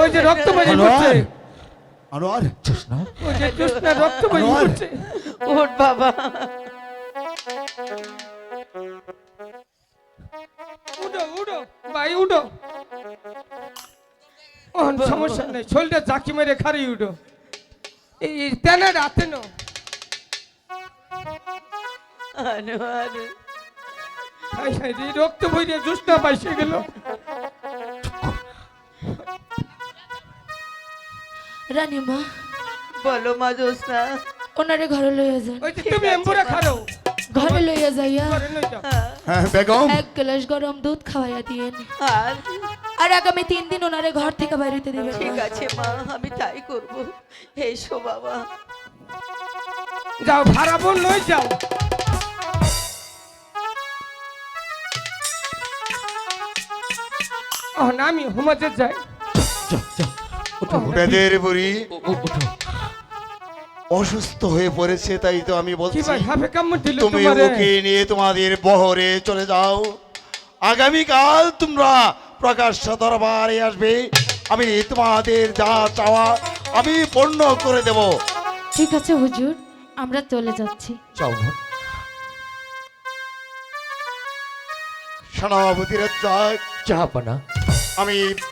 ওই যে রক্ত করছে আনোয়ার? জোসনা ওই যে কৃষ্ণা রক্ত করছে ওঠ বাবা। উঠো উঠো ভাই উঠো। ও সমস্যা নেই শরীরটা জাকি মেরে খারি উঠো। এই তেনা রাতে নো আনোয়ার। রক্ত বইরে জুসনা পাইছে গেল। রানীমা। বলো মা জোসনা ওনারে ঘরে লইয়া যান। ওই যে তুমি এম্বুরা খারো। ঘরে লইয়া যাইয়া। ঘরে হ্যাঁ। বেগম। এক গ্লাস গরম দুধ খাওয়াইয়া দিয়েন। আর? আর আগামী তিন দিন ওনারে ঘর থেকে বাইরেতে দিবেন। ঠিক আছে মা আমি তাই করব। এসো বাবা। যাও ভাড়া বোন লই যাও। ও না আমি হুমাজে যাই যা যা ওঠো বেদের বুড়ি অসুস্থ হয়ে পড়েছে তাই তো আমি বলছি তুমি ওকে নিয়ে তোমাদের বহরে চলে যাও। আগামীকাল তোমরা প্রকাশ্য দরবারে আসবে। আমি তোমাদের যা চাওয়া আমি পূর্ণ করে দেব। ঠিক আছে হুজুর আমরা চলে যাচ্ছি। সেনাপতির যাক। যা আমি